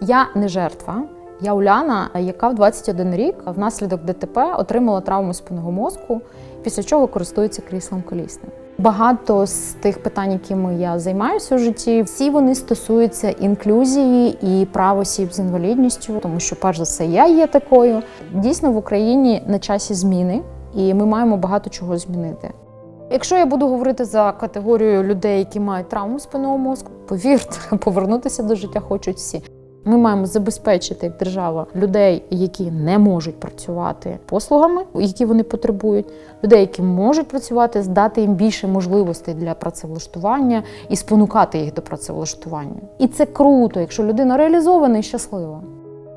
Я не жертва. Я Уляна, яка в 21 рік внаслідок ДТП отримала травму спинного мозку, після чого користується кріслом колісним. Багато з тих питань, якими я займаюся у житті, всі вони стосуються інклюзії і прав осіб з інвалідністю, тому що, перш за все, я є такою. Дійсно, в Україні на часі зміни, і ми маємо багато чого змінити. Якщо я буду говорити за категорію людей, які мають травму спинного мозку, повірте, повернутися до життя хочуть всі. Ми маємо забезпечити як держава людей, які не можуть працювати послугами, які вони потребують, людей, які можуть працювати, здати їм більше можливостей для працевлаштування і спонукати їх до працевлаштування. І це круто, якщо людина реалізована і щаслива.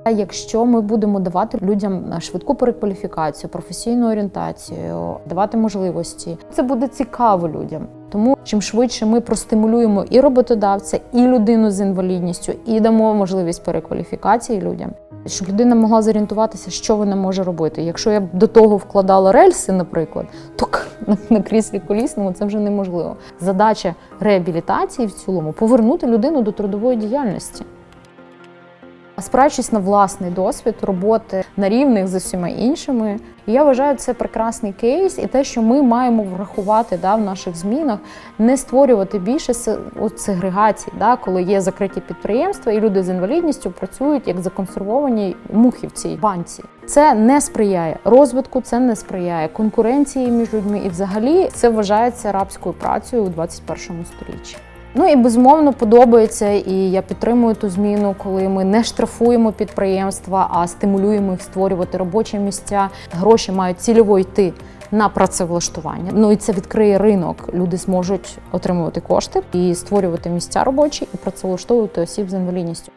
Якщо ми будемо давати людям швидку перекваліфікацію, професійну орієнтацію, давати можливості, це буде цікаво людям. Тому чим швидше ми простимулюємо і роботодавця, і людину з інвалідністю, і дамо можливість перекваліфікації людям, щоб людина могла зорієнтуватися, що вона може робити. Якщо я до того вкладала рельси, наприклад, то на кріслі колісному це вже неможливо. Задача реабілітації в цілому повернути людину до трудової діяльності. Спираючись на власний досвід роботи на рівних з усіма іншими, І я вважаю це прекрасний кейс, і те, що ми маємо врахувати да, в наших змінах, не створювати більше сегрегацій, да, коли є закриті підприємства, і люди з інвалідністю працюють як законсервовані мухи в цій банці. Це не сприяє розвитку, це не сприяє конкуренції між людьми, і взагалі це вважається рабською працею у 21 сторіччі. Ну і безумовно подобається, і я підтримую ту зміну, коли ми не штрафуємо підприємства, а стимулюємо їх створювати робочі місця. Гроші мають цільово йти на працевлаштування. Ну і це відкриє ринок. Люди зможуть отримувати кошти і створювати місця робочі і працевлаштовувати осіб з інвалідністю.